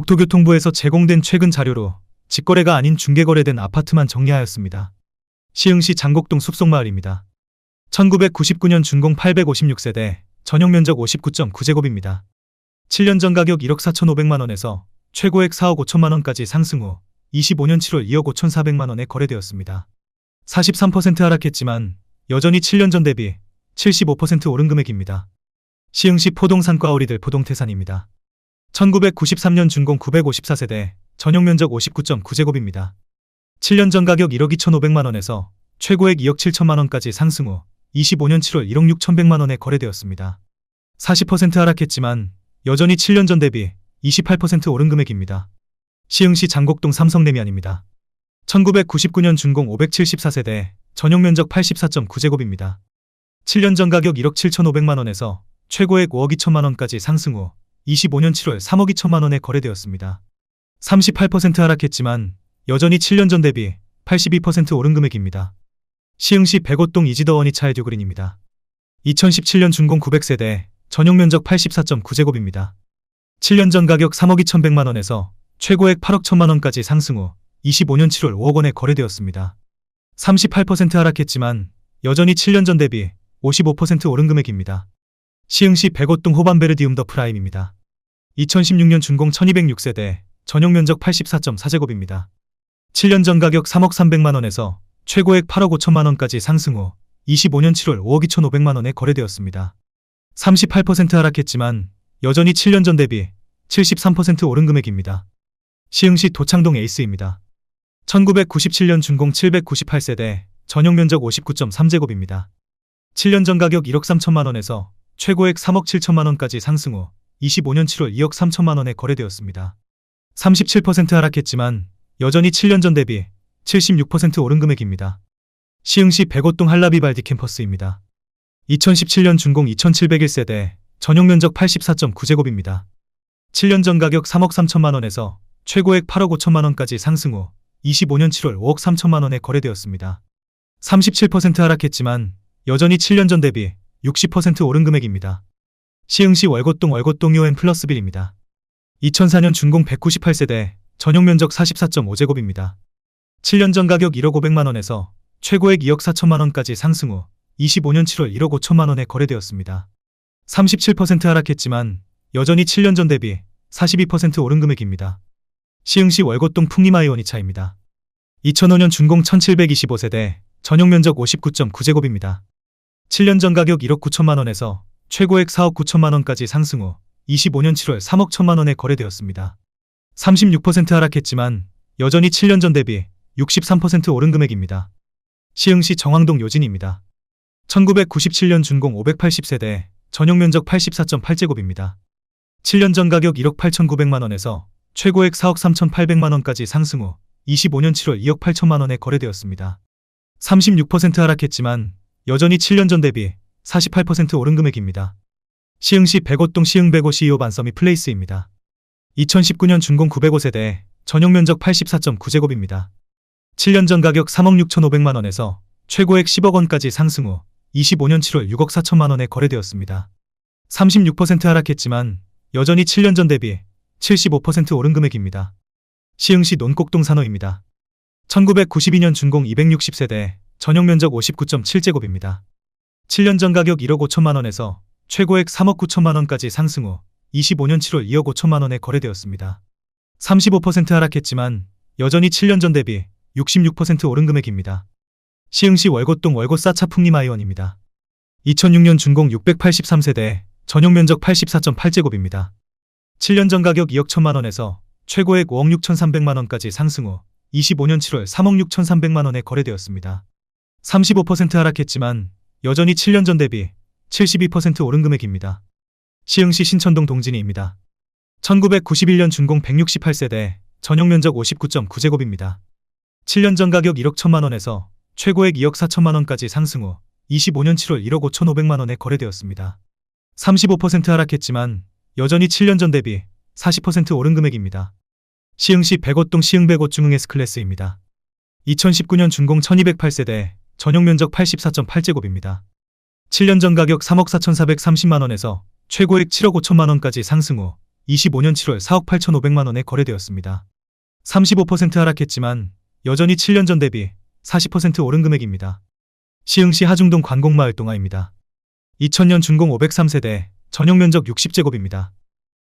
국토교통부에서 제공된 최근 자료로 직거래가 아닌 중개거래된 아파트만 정리하였습니다. 시흥시 장곡동 숲속마을입니다. 1999년 준공 856세대, 전용 면적 59.9제곱입니다. 7년 전 가격 1억 4,500만 원에서 최고액 4억 5천만 원까지 상승 후 25년 7월 2억 5,400만 원에 거래되었습니다. 43% 하락했지만 여전히 7년 전 대비 75% 오른 금액입니다. 시흥시 포동산과 어리들 포동태산입니다. 1993년 준공 954세대, 전용 면적 59.9제곱입니다. 7년 전 가격 1억 2,500만 원에서 최고액 2억 7천만 원까지 상승 후 25년 7월 1억 6,100만 원에 거래되었습니다. 40% 하락했지만 여전히 7년 전 대비 28% 오른 금액입니다. 시흥시 장곡동 삼성레미안입니다. 1999년 준공 574세대, 전용 면적 84.9제곱입니다. 7년 전 가격 1억 7,500만 원에서 최고액 5억 2천만 원까지 상승 후 25년 7월 3억 2천만 원에 거래되었습니다. 38% 하락했지만 여전히 7년 전 대비 82% 오른 금액입니다. 시흥시 백오동 이지더원이 차에듀 그린입니다. 2017년 준공 900세대, 전용 면적 84.9제곱입니다. 7년 전 가격 3억 2천백만 원에서 최고액 8억 1천만 원까지 상승 후 25년 7월 5억 원에 거래되었습니다. 38% 하락했지만 여전히 7년 전 대비 55% 오른 금액입니다. 시흥시 백오동 호반베르디움 더 프라임입니다. 2016년 준공 1206세대, 전용 면적 84.4제곱입니다. 7년 전 가격 3억 300만 원에서 최고액 8억 5천만 원까지 상승 후 25년 7월 5억 2,500만 원에 거래되었습니다. 38% 하락했지만 여전히 7년 전 대비 73% 오른 금액입니다. 시흥시 도창동 에이스입니다. 1997년 준공 798세대, 전용 면적 59.3제곱입니다. 7년 전 가격 1억 3천만 원에서 최고액 3억 7천만 원까지 상승 후 25년 7월 2억 3천만 원에 거래되었습니다. 37% 하락했지만 여전히 7년 전 대비 76% 오른 금액입니다. 시흥시 백오동 한라비발디 캠퍼스입니다. 2017년 준공 2701세대, 전용 면적 84.9제곱입니다. 7년 전 가격 3억 3천만 원에서 최고액 8억 5천만 원까지 상승 후 25년 7월 5억 3천만 원에 거래되었습니다. 37% 하락했지만 여전히 7년 전 대비 60% 오른 금액입니다. 시흥시 월곶동 월곶동 요엔 플러스 빌입니다. 2004년 준공 198세대, 전용 면적 44.5제곱입니다. 7년 전 가격 1억 500만 원에서 최고액 2억 4천만 원까지 상승 후 25년 7월 1억 5천만 원에 거래되었습니다. 37% 하락했지만 여전히 7년 전 대비 42% 오른 금액입니다. 시흥시 월곶동 풍림아이오니차입니다. 2005년 준공 1725세대, 전용 면적 59.9제곱입니다. 7년 전 가격 1억 9천만 원에서 최고액 4억 9천만 원까지 상승 후 25년 7월 3억 천만 원에 거래되었습니다. 36% 하락했지만 여전히 7년 전 대비 63% 오른 금액입니다. 시흥시 정왕동 요진입니다. 1997년 준공 580세대, 전용 면적 84.8제곱입니다. 7년 전 가격 1억 8,900만 원에서 최고액 4억 3,800만 원까지 상승 후 25년 7월 2억 8천만 원에 거래되었습니다. 36% 하락했지만 여전히 7년 전 대비 48% 오른 금액입니다. 시흥시 백오동 시흥 백오 CEO 반서미 플레이스입니다. 2019년 준공 905세대, 전용 면적 84.9제곱입니다. 7년 전 가격 3억 6,500만 원에서 최고액 10억 원까지 상승 후 25년 7월 6억 4천만 원에 거래되었습니다. 36% 하락했지만 여전히 7년 전 대비 75% 오른 금액입니다. 시흥시 논곡동 산호입니다. 1992년 준공 260세대, 전용 면적 59.7제곱입니다. 7년 전 가격 1억 5천만 원에서 최고액 3억 9천만 원까지 상승 후 25년 7월 2억 5천만 원에 거래되었습니다. 35% 하락했지만 여전히 7년 전 대비 66% 오른 금액입니다. 시흥시 월곶동 월곶사 차 풍림아이원입니다. 2006년 준공 683세대, 전용 면적 84.8제곱입니다. 7년 전 가격 2억 1천만 원에서 최고액 5억 6천 3백만 원까지 상승 후 25년 7월 3억 6천 3백만 원에 거래되었습니다. 35% 하락했지만 여전히 7년 전 대비 72% 오른 금액입니다. 시흥시 신천동 동진이입니다. 1991년 준공 168세대, 전용 면적 59.9제곱입니다. 7년 전 가격 1억 1천만 원에서 최고액 2억 4천만 원까지 상승 후 25년 7월 1억 5천5백만 원에 거래되었습니다. 35% 하락했지만 여전히 7년 전 대비 40% 오른 금액입니다. 시흥시 백오동 시흥백오 중흥 S클래스입니다. 2019년 준공 1208세대, 전용 면적 84.8제곱입니다. 7년 전 가격 3억 4,430만 원에서 최고액 7억 5천만 원까지 상승 후 25년 7월 4억 8,500만 원에 거래되었습니다. 35% 하락했지만 여전히 7년 전 대비 40% 오른 금액입니다. 시흥시 하중동 관공마을 동아입니다. 2000년 준공 503세대, 전용 면적 60제곱입니다.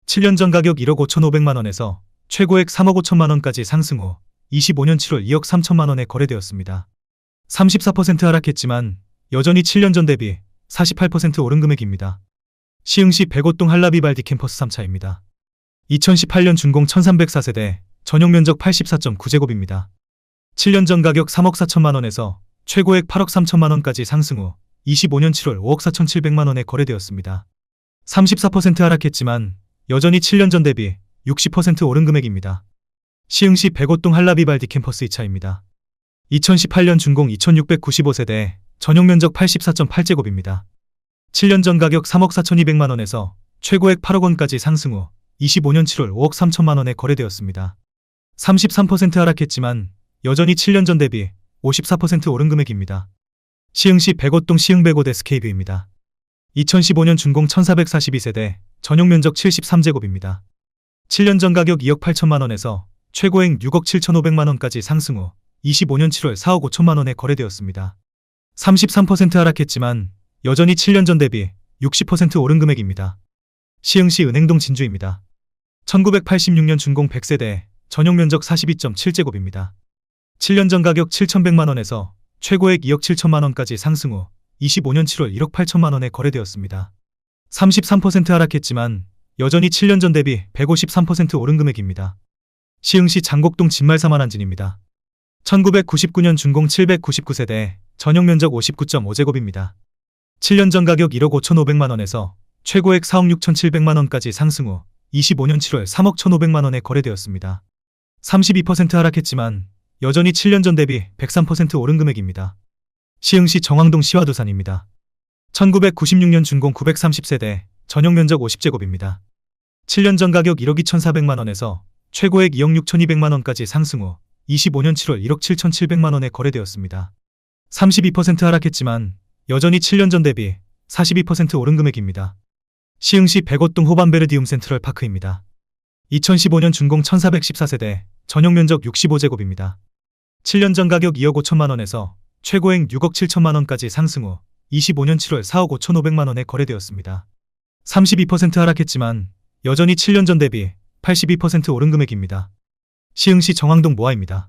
7년 전 가격 1억 5,500만 원에서 최고액 3억 5천만 원까지 상승 후 25년 7월 2억 3천만 원에 거래되었습니다. 34% 하락했지만 여전히 7년 전 대비 48% 오른 금액입니다. 시흥시 백오동 한라비발디 캠퍼스 3차입니다. 2018년 준공 1304세대, 전용 면적 84.9제곱입니다. 7년 전 가격 3억 4천만 원에서 최고액 8억 3천만 원까지 상승 후 25년 7월 5억 4천7백만 원에 거래되었습니다. 34% 하락했지만 여전히 7년 전 대비 60% 오른 금액입니다. 시흥시 백오동 한라비발디 캠퍼스 2차입니다. 2018년 준공 2695세대, 전용 면적 84.8제곱입니다. 7년 전 가격 3억 4,200만 원에서 최고액 8억 원까지 상승 후 25년 7월 5억 3천만 원에 거래되었습니다. 33% 하락했지만 여전히 7년 전 대비 54% 오른 금액입니다. 시흥시 백오동 시흥백오대 스케이뷰입니다. 2015년 준공 1442세대, 전용 면적 73제곱입니다. 7년 전 가격 2억 8천만 원에서 최고액 6억 7천5백만 원까지 상승 후 25년 7월 4억 5천만 원에 거래되었습니다. 33% 하락했지만 여전히 7년 전 대비 60% 오른 금액입니다. 시흥시 은행동 진주입니다. 1986년 준공 100세대, 전용 면적 42.7제곱입니다. 7년 전 가격 7,100만 원에서 최고액 2억 7천만 원까지 상승 후 25년 7월 1억 8천만 원에 거래되었습니다. 33% 하락했지만 여전히 7년 전 대비 153% 오른 금액입니다. 시흥시 장곡동 진말사만한진입니다. 1999년 준공 799세대, 전용 면적 59.5제곱입니다. 7년 전 가격 1억 5,500만 원에서 최고액 4억 6,700만 원까지 상승 후 25년 7월 3억 1,500만 원에 거래되었습니다. 32% 하락했지만 여전히 7년 전 대비 103% 오른 금액입니다. 시흥시 정왕동 시화도산입니다. 1996년 준공 930세대, 전용 면적 50제곱입니다. 7년 전 가격 1억 2,400만 원에서 최고액 2억 6,200만 원까지 상승 후 25년 7월 1억 7,700만 원에 거래되었습니다. 32% 하락했지만 여전히 7년 전 대비 42% 오른 금액입니다. 시흥시 백오동 호반베르디움 센트럴 파크입니다. 2015년 준공 1414세대, 전용 면적 65제곱입니다. 7년 전 가격 2억 5천만 원에서 최고액 6억 7천만 원까지 상승 후 25년 7월 4억 5천5백만 원에 거래되었습니다. 32% 하락했지만 여전히 7년 전 대비 82% 오른 금액입니다. 시흥시 정왕동 모아입니다.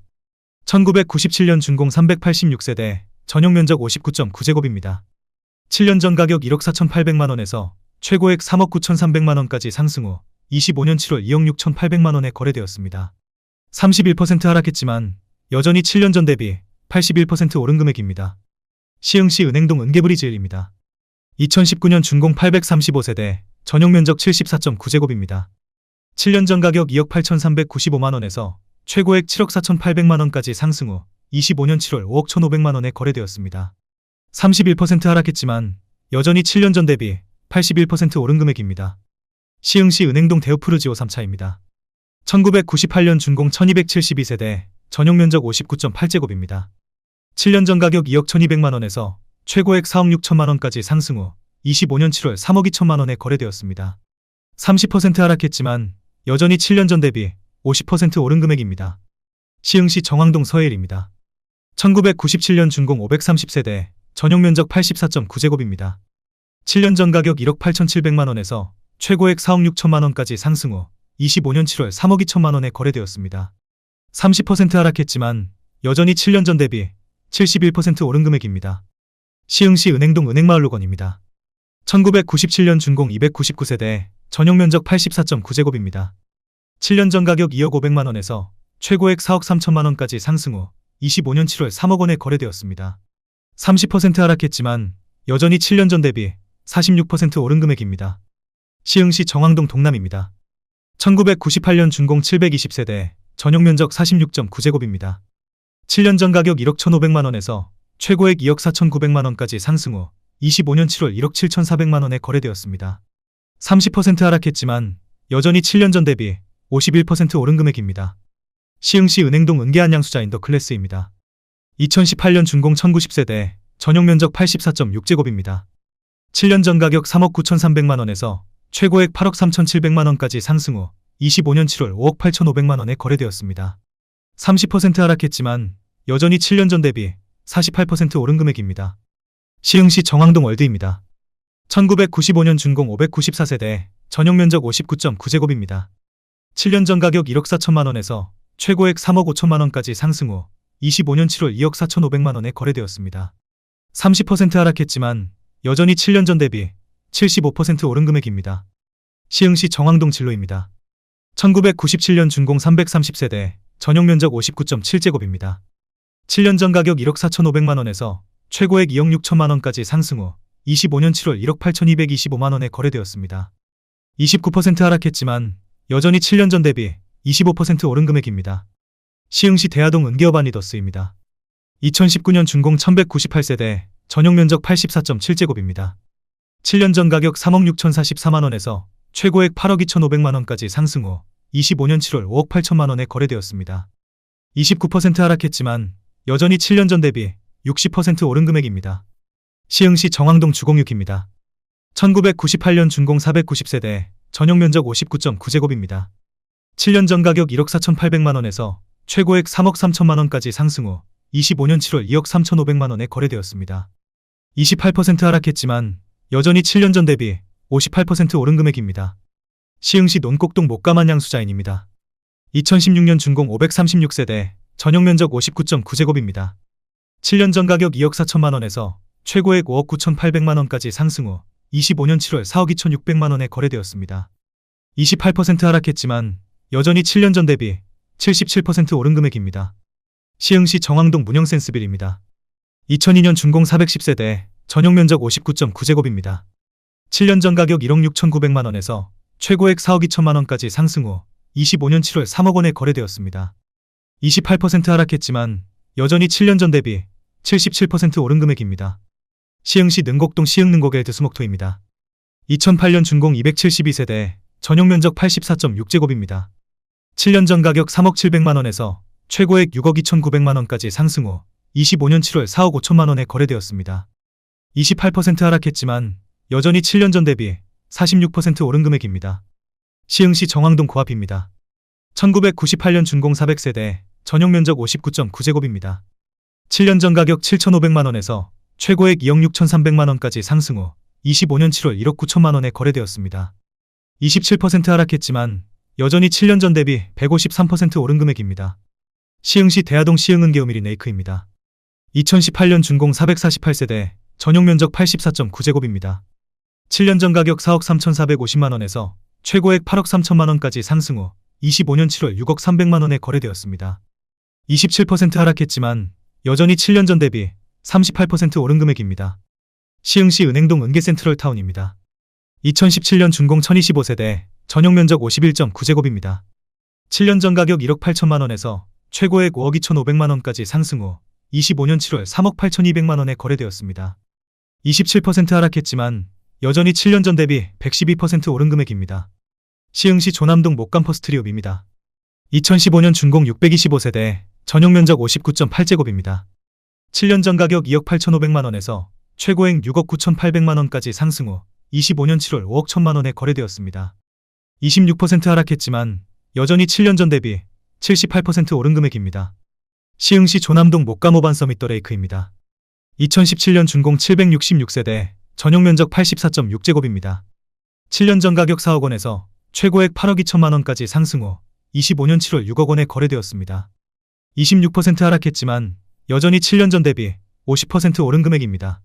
1997년 준공 386세대, 전용 면적 59.9제곱입니다. 7년 전 가격 1억 4,800만 원에서 최고액 3억 9,300만 원까지 상승 후 25년 7월 2억 6,800만 원에 거래되었습니다. 31% 하락했지만 여전히 7년 전 대비 81% 오른 금액입니다. 시흥시 은행동 은계브리즈일입니다. 2019년 준공 835세대, 전용 면적 74.9제곱입니다. 7년 전 가격 2억 8,395만 원에서 최고액 7억 4,800만 원까지 상승 후 25년 7월 5억 1,500만 원에 거래되었습니다. 31% 하락했지만 여전히 7년 전 대비 81% 오른 금액입니다. 시흥시 은행동 대우푸르지오 3차입니다. 1998년 준공 1272세대, 전용 면적 59.8제곱입니다. 7년 전 가격 2억 1200만 원에서 최고액 4억 6천만 원까지 상승 후 25년 7월 3억 2천만 원에 거래되었습니다. 30% 하락했지만 여전히 7년 전 대비 50% 오른 금액입니다. 시흥시 정왕동 서해일입니다. 1997년 준공 530세대, 전용 면적 84.9제곱입니다. 7년 전 가격 1억 8,700만 원에서 최고액 4억 6천만 원까지 상승 후 25년 7월 3억 2천만 원에 거래되었습니다. 30% 하락했지만 여전히 7년 전 대비 71% 오른 금액입니다. 시흥시 은행동 은행마을로건입니다. 1997년 준공 299세대, 전용 면적 84.9제곱입니다. 7년 전 가격 2억 500만 원에서 최고액 4억 3천만 원까지 상승 후 25년 7월 3억 원에 거래되었습니다. 30% 하락했지만 여전히 7년 전 대비 46% 오른 금액입니다. 시흥시 정왕동 동남입니다. 1998년 준공 720세대, 전용 면적 46.9제곱입니다. 7년 전 가격 1억 1,500만 원에서 최고액 2억 4,900만 원까지 상승 후 25년 7월 1억 7,400만 원에 거래되었습니다. 30% 하락했지만 여전히 7년 전 대비 51% 오른 금액입니다. 시흥시 은행동 은계한 양수자 인더 클래스입니다. 2018년 준공 1090세대, 전용 면적 84.6제곱입니다. 7년 전 가격 3억 9,300만 원에서 최고액 8억 3,700만 원까지 상승 후 25년 7월 5억 8,500만 원에 거래되었습니다. 30% 하락했지만 여전히 7년 전 대비 48% 오른 금액입니다. 시흥시 정왕동 월드입니다. 1995년 준공 594세대, 전용 면적 59.9제곱입니다. 7년 전 가격 1억 4천만 원에서 최고액 3억 5천만 원까지 상승 후 25년 7월 2억 4천5백만 원에 거래되었습니다. 30% 하락했지만 여전히 7년 전 대비 75% 오른 금액입니다. 시흥시 정왕동 진로입니다. 1997년 준공 330세대, 전용 면적 59.7제곱입니다. 7년 전 가격 1억 4천5백만 원에서 최고액 2억 6천만 원까지 상승 후 25년 7월 1억 8,225만 원에 거래되었습니다. 29% 하락했지만 여전히 7년 전 대비 25% 오른 금액입니다. 시흥시 대하동 은기어바니더스입니다. 2019년 준공 1198세대, 전용 면적 84.7제곱입니다. 7년 전 가격 3억 6,044만 원에서 최고액 8억 2,500만 원까지 상승 후 25년 7월 5억 8천만 원에 거래되었습니다. 29% 하락했지만 여전히 7년 전 대비 60% 오른 금액입니다. 시흥시 정왕동 주공육입니다. 1998년 준공 490세대, 전용 면적 59.9제곱입니다. 7년 전 가격 1억 4,800만 원에서 최고액 3억 3천만 원까지 상승 후 25년 7월 2억 3,500만 원에 거래되었습니다. 28% 하락했지만 여전히 7년 전 대비 58% 오른 금액입니다. 시흥시 논곡동 목가만 양수자인입니다. 2016년 준공 536세대, 전용 면적 59.9제곱입니다. 7년 전 가격 2억 4천만 원에서 최고액 5억 9,800만 원까지 상승 후 25년 7월 4억 2,600만 원에 거래되었습니다. 28% 하락했지만 여전히 7년 전 대비 77% 오른 금액입니다. 시흥시 정왕동 문영센스빌입니다. 2002년 준공 410세대, 전용 면적 59.9제곱입니다. 7년 전 가격 1억 6,900만 원에서 최고액 4억 2천만 원까지 상승 후 25년 7월 3억 원에 거래되었습니다. 28% 하락했지만 여전히 7년 전 대비 77% 오른 금액입니다. 시흥시 능곡동 시흥능곡의 드스목토입니다. 2008년 준공 272세대, 전용 면적 84.6제곱입니다. 7년 전 가격 3억 700만 원에서 최고액 6억 2,900만 원까지 상승 후 25년 7월 4억 5천만 원에 거래되었습니다. 28% 하락했지만 여전히 7년 전 대비 46% 오른 금액입니다. 시흥시 정왕동 고앞입니다. 1998년 준공 400세대, 전용 면적 59.9제곱입니다. 7년 전 가격 7,500만 원에서 최고액 2억 6,300만 원까지 상승 후 25년 7월 1억 9천만 원에 거래되었습니다. 27% 하락했지만 여전히 7년 전 대비 153% 오른 금액입니다. 시흥시 대하동 시흥은게우미리 네이크입니다. 2018년 준공 448세대, 전용 면적 84.9제곱입니다. 7년 전 가격 4억 3,450만 원에서 최고액 8억 3천만 원까지 상승 후 25년 7월 6억 300만 원에 거래되었습니다. 27% 하락했지만 여전히 7년 전 대비 38% 오른 금액입니다. 시흥시 은행동 은계센트럴타운입니다. 2017년 준공 1025세대, 전용 면적 51.9제곱입니다. 7년 전 가격 1억 8천만 원에서 최고액 5억 2,500만 원까지 상승 후 25년 7월 3억 8,200만 원에 거래되었습니다. 27% 하락했지만 여전히 7년 전 대비 112% 오른 금액입니다. 시흥시 조남동 목감 퍼스트리옵입니다. 2015년 준공 625세대, 전용 면적 59.8제곱입니다. 7년 전 가격 2억 8,500만 원에서 최고액 6억 9,800만 원까지 상승 후 25년 7월 5억 1천만 원에 거래되었습니다. 26% 하락했지만 여전히 7년 전 대비 78% 오른 금액입니다. 시흥시 조남동 목가모반 서밋 더레이크입니다. 2017년 준공 766세대, 전용 면적 84.6제곱입니다. 7년 전 가격 4억 원에서 최고액 8억 2천만 원까지 상승 후 25년 7월 6억 원에 거래되었습니다. 26% 하락했지만 여전히 7년 전 대비 50% 오른 금액입니다.